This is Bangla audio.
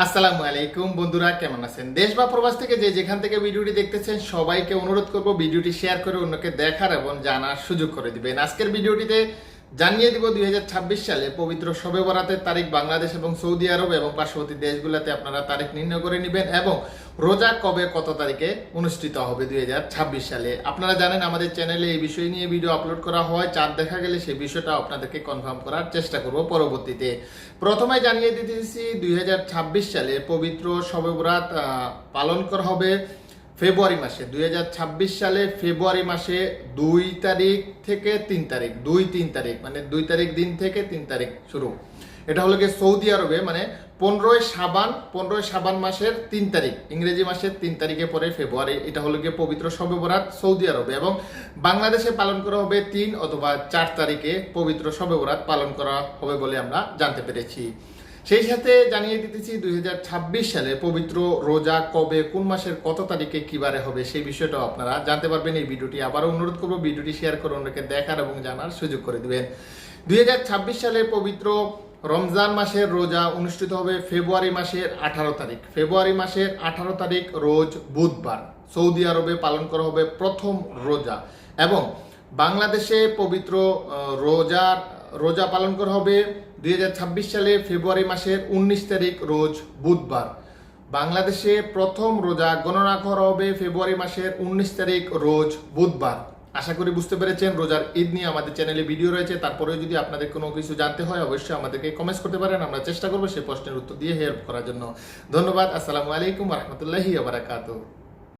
আসসালামু আলাইকুম বন্ধুরা, কেমন আছেন? দেশ বা প্রবাস থেকে যে যেখান থেকে ভিডিওটি দেখতেছেন, সবাইকে অনুরোধ করব ভিডিওটি শেয়ার করে অন্যকে দেখার এবং জানার সুযোগ করে দিবেন। আজকের ভিডিওটিতে জানিয়ে দিব, দুই হাজার ছাব্বিশ সালে পবিত্র শবে বরাতের তারিখ বাংলাদেশ এবং সৌদি আরব এবং পার্শ্ববর্তী দেশগুলোতে আপনারা তারিখ নির্ণয় করে নেবেন এবং রোজা কবে কত তারিখে অনুষ্ঠিত হবে দুই সালে? আপনারা জানেন আমাদের চ্যানেলে এই বিষয় নিয়ে ভিডিও আপলোড করা হয়। চাঁদ দেখা গেলে সেই বিষয়টা আপনাদেরকে কনফার্ম করার চেষ্টা করব পরবর্তীতে। প্রথমে জানিয়ে দিতেছি দুই হাজার ছাব্বিশ সালে পবিত্র শবে বরাত আহ, পালন করা হবে ফেব্রুয়ারি মাসে। দুই হাজার ছাব্বিশ সালে ফেব্রুয়ারি মাসে দুই তারিখ থেকে তিন তারিখ। দুই তিন তারিখ মানে দুই তারিখ দিন থেকে তিন তারিখ শুরু। এটা হলো গিয়ে সৌদি আরবে মানে পনেরোই সাবান পনেরোই সাবান মাসের তিন তারিখ, ইংরেজি মাসের তিন তারিখে পরে ফেব্রুয়ারি, এটা হলো গিয়ে পবিত্র শবে বরাত সৌদি আরবে এবং বাংলাদেশে পালন করা হবে তিন অথবা চার তারিখে পবিত্র শবে বরাত পালন করা হবে বলে আমরা জানতে পেরেছি। সেই সাথে জানিয়ে দিতেছি দুই হাজার ছাব্বিশ সালে পবিত্র রোজা কবে, কোন মাসের কত তারিখে কিবারে হবে, সেই বিষয়টাও আপনারা জানতে পারবেন। এই ভিডিওটি আবারও অনুরোধ করব ভিডিওটি শেয়ার করে অন্যকে দেখার এবং জানার সুযোগ করে দিবেন। দুই সালে পবিত্র রমজান মাসের রোজা অনুষ্ঠিত হবে ফেব্রুয়ারি মাসের আঠারো তারিখ। ফেব্রুয়ারি মাসের আঠারো তারিখ রোজ বুধবার সৌদি আরবে পালন করা হবে প্রথম রোজা এবং বাংলাদেশে পবিত্র রোজার, রোজা পালন করা হবে দুই হাজার ছাব্বিশ সালে ফেব্রুয়ারি মাসের উনিশ তারিখ রোজ বুধবার। বাংলাদেশে প্রথম রোজা গণনা করা হবে ফেব্রুয়ারি মাসের উনিশ তারিখ রোজ বুধবার। আশা করি বুঝতে পেরেছেন, রোজার ঈদ নিয়ে আমাদের চ্যানেলে ভিডিও রয়েছে, তারপরেও যদি আপনাদের কোনো কিছু জানতে হয়, অবশ্যই আমাদেরকে কমেন্টস করতে পারেন, আমরা চেষ্টা করব সেই প্রশ্নের উত্তর দিয়ে হেল্প করার জন্য। ধন্যবাদ, আসসালামু আলাইকুম রহমতুল্লাহি আবরাকাতু